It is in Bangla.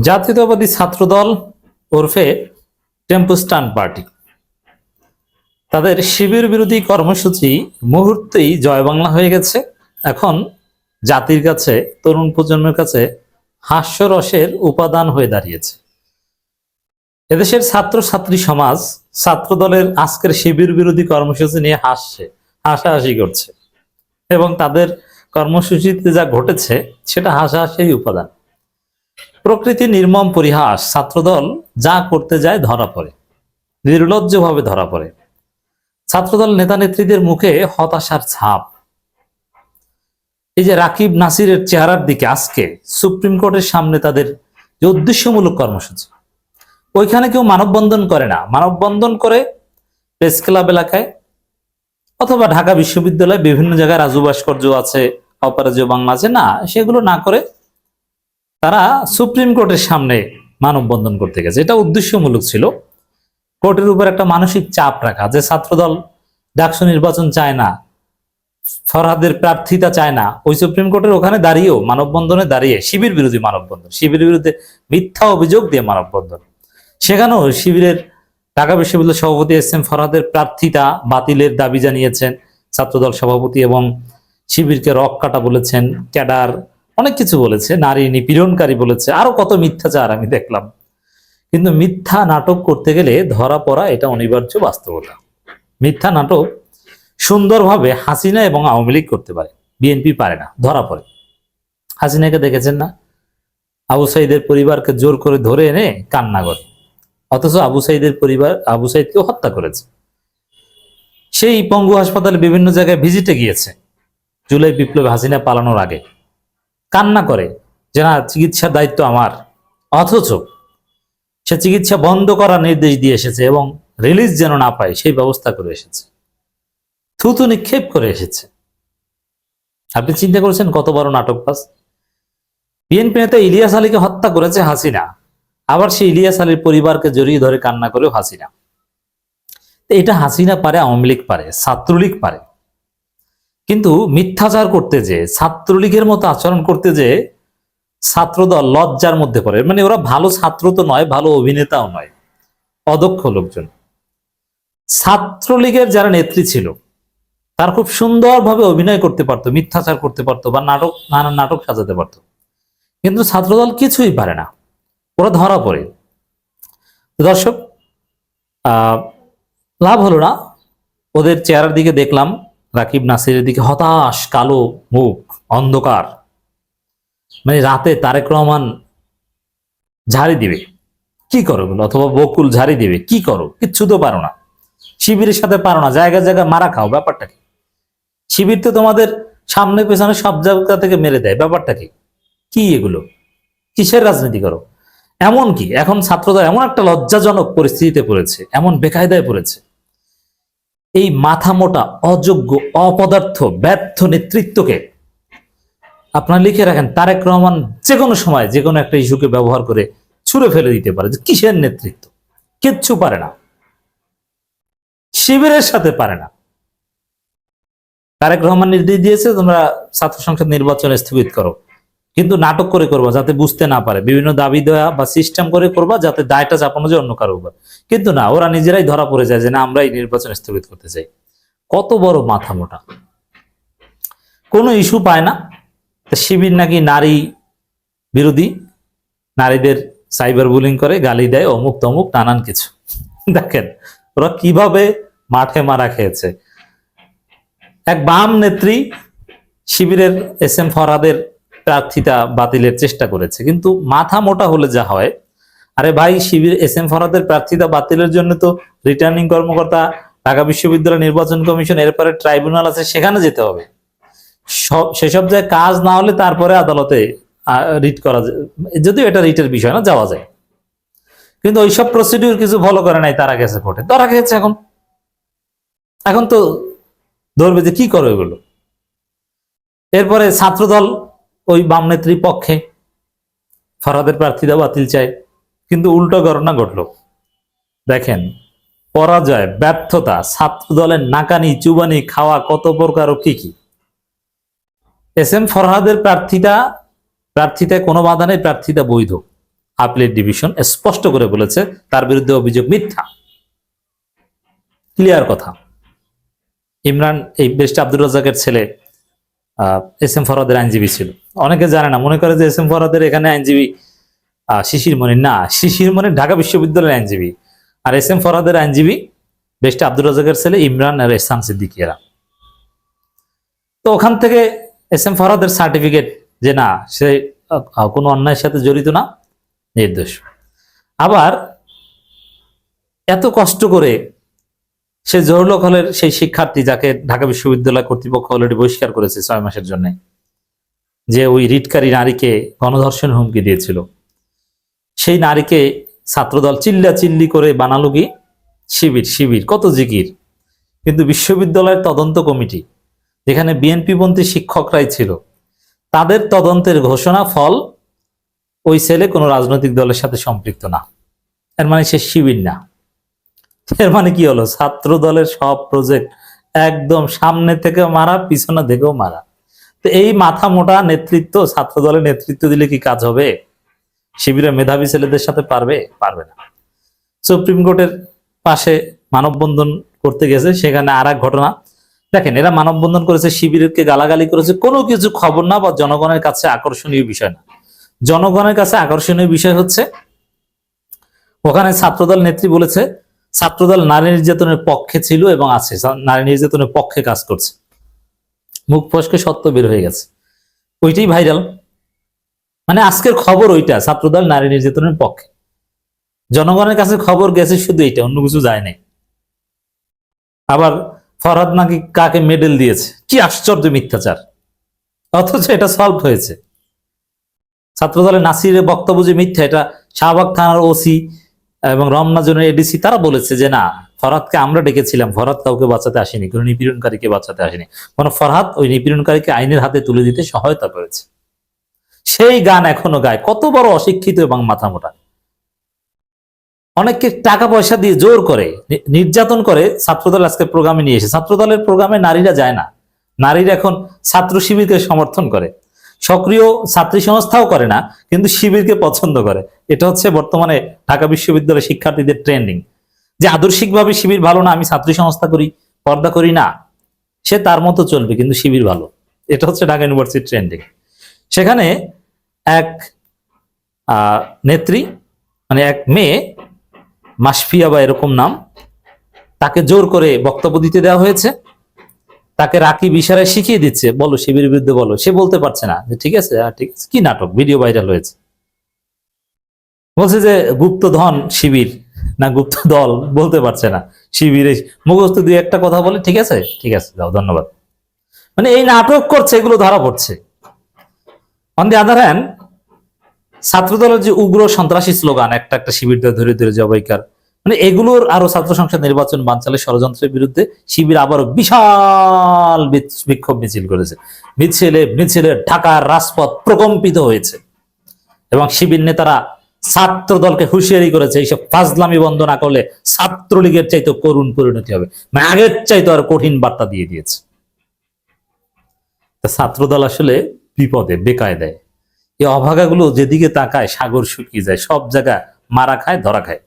জাতীয়তাবাদী ছাত্রদল ওরফে টেম্পুস্টান পার্টি। তাদের শিবির বিরোধী কর্মসূচি মুহূর্তেই জয় বাংলা হয়ে গেছে। এখন জাতির কাছে, তরুণ প্রজন্মের কাছে হাস্যরসের উপাদান হয়ে দাঁড়িয়েছে। এদেশের ছাত্র ছাত্রী সমাজ ছাত্র দলের আজকের শিবির বিরোধী কর্মসূচি নিয়ে হাসছে, হাসাহাসি করছে। এবং তাদের কর্মসূচিতে যা ঘটেছে, সেটা হাসাহাসির উপাদান। প্রকৃতি নির্মম পরিহাস, ছাত্রদল যা করতে যায় ধরা পড়ে, নির্লজ্জভাবে ধরা পড়ে। ছাত্রদল নেতা নেত্রীদের মুখে হতাশার ছাপ। এই যে রাকিব নাসিরের চেহারার দিকে আজকে সুপ্রিম কোর্টের সামনে তাদের যে উদ্দেশ্যমূলক কর্মসূচি, ওইখানে কেউ মানববন্ধন করে না। মানববন্ধন করে প্রেস ক্লাব এলাকায় অথবা ঢাকা বিশ্ববিদ্যালয়ে বিভিন্ন জায়গায় রাজু ভাস্কর্য আছে অপরাজয় বাংলা আছে, না, সেগুলো না করে তারা সুপ্রিম কোর্টের সামনে মানববন্ধন করতে গেছে। এটা উদ্দেশ্যমূলক ছিল। কোর্টের উপর একটা মানসিক চাপ রাখা যে ছাত্রদল ডাকসু নির্বাচন চায় না, ফরহাদের প্রার্থিতা চায় না, ওই সুপ্রিম কোর্টের ওখানে দাঁড়িয়েও মানববন্ধনে দাঁড়িয়ে শিবির বিরোধী মানববন্ধন শিবির বিরুদ্ধে মিথ্যা অভিযোগ দিয়ে মানববন্ধন। সেখানেও শিবিরের ঢাকা বিশ্ববিদ্যালয় সভাপতি এস এম ফরহাদের প্রার্থিতা বাতিলের দাবি জানিয়েছেন। ছাত্রদল সভাপতি এবং শিবিরকে রক কাটা বলেছেন। ক্যাডার অনেক কিছু বলেছে, নারী নিপীড়নকারী বলেছে, আরও কত মিথ্যাচার আমি দেখলাম। কিন্তু মিথ্যা নাটক করতে গেলে ধরা পড়া এটা অনিবার্য বাস্তবতা। মিথ্যা নাটক সুন্দরভাবে হাসিনা এবং আওয়ামী লীগ করতে পারে, বিএনপি পারে না, ধরা পড়ে। হাসিনাকে দেখেছেন না? আবু সাইদের পরিবারকে জোর করে ধরে এনে কান্না করে। অথচ আবু সাইদের পরিবার, আবু সাইদকেও হত্যা করেছে। সেই পঙ্গু হাসপাতালে বিভিন্ন জায়গায় ভিজিটে গিয়েছে। জুলাই বিপ্লব হাসিনা পালানোর আগে। কান্না করে যে না চিকিৎসার দায়িত্ব আমার। অথচ সে চিকিৎসা বন্ধ করার নির্দেশ দিয়ে এসেছে এবং রিলিজ যেন না পায়, সেই ব্যবস্থা করে এসেছে। থুতু নিক্ষেপ করে এসেছে। আপনি চিন্তা করেছেন কত বড় নাটক পাস বিএনপি নেতা ইলিয়াস আলীকে হত্যা করেছে হাসিনা। আবার সেই ইলিয়াস আলীর পরিবারকে জড়িয়ে ধরে কান্না করেও হাসিনা। এটা হাসিনা পারে, আওয়ামী লীগ পারে, ছাত্রলীগ পারে। কিন্তু মিথ্যাচার করতে যে, ছাত্রলীগের মতো আচরণ করতে যে, ছাত্রদল লজ্জার মধ্যে পড়ে। মানে ওরা ভালো ছাত্র তো নয়, ভালো অভিনেতাও নয়, অদক্ষ লোকজন। ছাত্রলীগের যারা নেত্রী ছিল, তার খুব সুন্দরভাবে অভিনয় করতে পারতো, মিথ্যাচার করতে পারতো বা নাটক নানান নাটক সাজাতে পারতো। কিন্তু ছাত্রদল কিছুই পারে না। ওরা ধরা পড়ে। দর্শক লাভ হলো না। ওদের চেহারার দিকে দেখলাম। রাকিব নাসিরের দিকে হতাশ, কালো মুখ, অন্ধকার। মানে রাতে তারেক রহমান ঝাড়ি দিবে। কি করো বলো? অথবা বকুল ঝাড়ি দিবে। কি করো? কিচ্ছু তো পারো না। শিবিরের সাথে পারো না। জায়গায় জায়গায় মারা খাও। ব্যাপারটা কি? শিবির তো তোমাদের সামনে পেছনে সব জায়গা থেকে মেরে দেয়। ব্যাপারটা কি? কি এগুলো? কিসের রাজনীতি করো? এমন কি? এখন ছাত্রদল এমন একটা লজ্জাজনক পরিস্থিতিতে পড়েছে। এমন বেকায়দায় পড়েছে। এই মাথা মোটা অযোগ্য, অপদার্থ, ব্যর্থ নেতৃত্বকে। আপনারা লিখে রাখেন, তারেক রহমান যে কোনো সময় যে কোনো একটা ইস্যুকে ব্যবহার করে ছুঁড়ে ফেলে দিতে পারে। যে কিসের নেতৃত্ব? কিচ্ছু পারে না। শিবিরের সাথে পারে না। তারেক রহমান নির্দেশ দিয়েছে, তোমরা ছাত্র সংসদ নির্বাচন স্থগিত করো। কিন্তু নাটক করে করবা যাতে বুঝতে না পারে। বিভিন্ন দাবি দেওয়া বা সিস্টেম করে করবা যাতে দায়টা চাপানো যায় অন্য কারও উপর। কিন্তু না, ওরা নিজেরাই ধরা পড়ে যায় যে না, আমরা এই নির্বাচন স্থগিত করতে চাই। কত বড় মাথা মোটা। কোনো ইস্যু পায় না। শিবির নাকি নারী বিরোধী। নারীদের সাইবার বুলিং করে, গালি দেয়, অমুক তমুক, নানান কিছু। দেখেন, ওরা কীভাবে মাঠে মারা খেয়েছে। এক বাম নেত্রী শিবিরের এস এম ফরহাদের প্রার্থিতা বাতিলের চেষ্টা করেছে। কিন্তু মাথা মোটা হলে যা হয়, আরে ভাই, শিবির এস এম ফরহাদের প্রার্থিতা বাতিলের জন্য তো রিটার্নিং কর্মকর্তা, ঢাকা বিশ্ববিদ্যালয় নির্বাচন কমিশন, এরপরে ট্রাইব্যুনাল আছে, সেখানে যেতে হবে। সব, সেসব জায়গায় কাজ না হলে তারপরে আদালতে রিট করা যায়। যদিও এটা রিটের বিষয় না, যাওয়া যায়। কিন্তু ওইসব প্রসিডিউর কিছু ফলো করে নাই, তারা গেছে কোর্টে ধরা গেছে এখন। এখন তো ধরবে যে কি করো এগুলো এরপরে ছাত্রদল ওই বাম নেত্রী পক্ষে। ফরহাদের প্রার্থীরা বাতিল চায়। কিন্তু উল্টো ঘটনা ঘটলো। দেখেন, পরাজয়, ব্যর্থতা, ছাত্র দলের নাকানি, চুবানি, খাওয়া কত প্রকার ও কি কি। এস এম ফরহাদের প্রার্থিতা প্রার্থিতায় কোনো বাধা নেই প্রার্থিতা বৈধ। আপিলের ডিভিশন স্পষ্ট করে বলেছে, তার বিরুদ্ধে অভিযোগ মিথ্যা। ক্লিয়ার কথা। ইমরান, এই বেস্ট আব্দুর রাজাকের ছেলে এস এম ফরহাদের আইনজীবী ছিল। অনেকে জানে না। মনে করে যে এস এম ফরহাদের এখানে আইনজীবী শিশির মনি না, শিশির মনি ঢাকা বিশ্ববিদ্যালয়ের আইনজীবী। আর এস এম ফরহাদের আইনজীবী বেস্ট আব্দুর রাজাকের ছেলে ইমরান আর এহসান সিদ্দিকিয়ারা তো ওখান থেকে এস এম ফরহাদের সার্টিফিকেট যে না, সে কোনো অন্যায়ের সাথে জড়িত না, নির্দোষ। আবার এত কষ্ট করে সে জহুরুল হলের সেই শিক্ষার্থী যাকে ঢাকা বিশ্ববিদ্যালয় কর্তৃপক্ষ অলরেডি বহিষ্কার করেছে ছয় মাসের জন্য যে ওই রিটকারী নারীকে গণধর্ষণ হুমকি দিয়েছিল। সেই নারীকে ছাত্রদল চিল্লা চিল্লি করে বানালো কি শিবির শিবির, কত জিকির। কিন্তু বিশ্ববিদ্যালয়ের তদন্ত কমিটি, যেখানে বিএনপিপন্থী শিক্ষকরাই ছিল, তাদের তদন্তের ঘোষণা ফল ওই ছেলে কোনো রাজনৈতিক দলের সাথে সম্পৃক্ত না। এর মানে সে শিবির না। এর মানে কি হলো? ছাত্র দলের সব প্রজেক্ট একদম সামনে থেকে মারা, পিছনে থেকেও মারা। তো এই মাথা মোটা নেতৃত্ব, ছাত্র দলের নেতৃত্ব দিলে কি কাজ হবে? শিবিরের মেধাবী ছেলেদের সাথে পারবে? পারবে না। সুপ্রিম কোর্টের পাশে মানববন্ধন করতে গেছে, সেখানে আর ঘটনা। দেখেন, এরা মানববন্ধন করেছে, শিবিরকে গালাগালি করেছে, কোনো কিছু খবর না বা জনগণের কাছে আকর্ষণীয় বিষয় না। জনগণের কাছে আকর্ষণীয় বিষয় হচ্ছে, ওখানে ছাত্রদল নেত্রী বলেছে, ছাত্রদল নারী নির্যাতনের পক্ষে ছিল এবং আছে, নারী নির্যাতনের পক্ষে কাজ করছে। মুখ ফসকে সত্য বের হয়ে গেছে। ওইটাই ভাইরাল মানে আজকের খবর ওইটা, ছাত্রদল নারী নির্যাতনের পক্ষে। জনগণের কাছে খবর গেছে শুধু এইটা, অন্য কিছু যায় নাই। আবার ফরহাদ নাকি কাকে মেডেল দিয়েছে? কি আশ্চর্য মিথ্যাচার। অথচ এটা সলভ হয়েছে। ছাত্রদলের নাসিরের বক্তব্য যে মিথ্যা, এটা শাহবাগ থানার ওসি এবং রমনা জোনের এডিসি তারা বলেছে যে না ফরহাদকে আমরা ডেকেছিলাম ফরহাদ কাউকে বাঁচাতে আসেনি, কোনো নিপীড়নকারীকে বাঁচাতে আসেনি। কোনো ফরহাদ ওই নিপীড়নকারীকে আইনের হাতে তুলে দিতে সহায়তা করেছে। সেই গান এখনও গায়, কত বড় অশিক্ষিত এবং মাথা মোটা অনেককে টাকা পয়সা দিয়ে জোর করে নির্যাতন করে ছাত্রদল আজকে প্রোগ্রামে নিয়ে এসে, ছাত্রদলের প্রোগ্রামে নারীরা যায় না। নারীরা এখন ছাত্র শিবিরকে সমর্থন করে। সক্রিয় ছাত্রী সংস্থাও করে না, কিন্তু শিবিরকে পছন্দ করে। এটা হচ্ছে বর্তমানে ঢাকা বিশ্ববিদ্যালয়ের শিক্ষার্থীদের ট্রেন্ডিং। যে আদর্শিকভাবে শিবির ভালো না, আমি ছাত্রী সংস্থা করি, পর্দা করি না, সে তার মতো চলবে কিন্তু শিবির ভালো। এটা হচ্ছে ঢাকা ইউনিভার্সিটির ট্রেন্ডিং সেখানে এক নেত্রী মানে এক মেয়ে, মাসফিয়া বা এরকম নাম, তাকে জোর করে বক্তব্য দিতে দেওয়া হয়েছে। তাকে রাকিব ইশারায় শিখিয়ে দিচ্ছে, বলো শিবির বিরুদ্ধে বলো। সে বলতে পারছে না যে ঠিক আছে ঠিক আছে, কি নাটক? ভিডিও ভাইরাল হয়েছে। বলছে যে, গুপ্তধন শিবির না গুপ্ত দল বলতে পারছে না। শিবিরে মুখস্থ দিয়ে একটা কথা বলে, ঠিক আছে? ঠিক আছে, যাও, ধন্যবাদ। মানে এই নাটক করছে, এগুলো ধরা পড়ছে। অন দি আদার হ্যান্ড ছাত্রদলের যে উগ্র সন্ত্রাসী স্লোগান, একটা একটা শিবির ধরে ধরে জবাইকার মানে এগুলোর আরও ছাত্র সংসদ নির্বাচন বানচালের ষড়যন্ত্রের বিরুদ্ধে শিবির আবারও বিশাল বিক্ষোভ মিছিল করেছে। মিছিলে মিছিলে ঢাকার রাজপথ প্রকম্পিত হয়েছে। এবং শিবির নেতারা ছাত্র দলকে হুঁশিয়ারি করেছে, এইসব ফাজলামি বন্ধ না করলে ছাত্রলীগের চাইতে করুণ পরিণতি হবে। মানে আগের চাইতে আর কঠিন বার্তা দিয়ে দিয়েছে। ছাত্র ছাত্রদল আসলে বিপদে বেকায় দেয় এই অভাগাগুলো যেদিকে তাকায় সাগর শুকিয়ে যায়, সব জায়গা মারা খায়, ধরা খায়।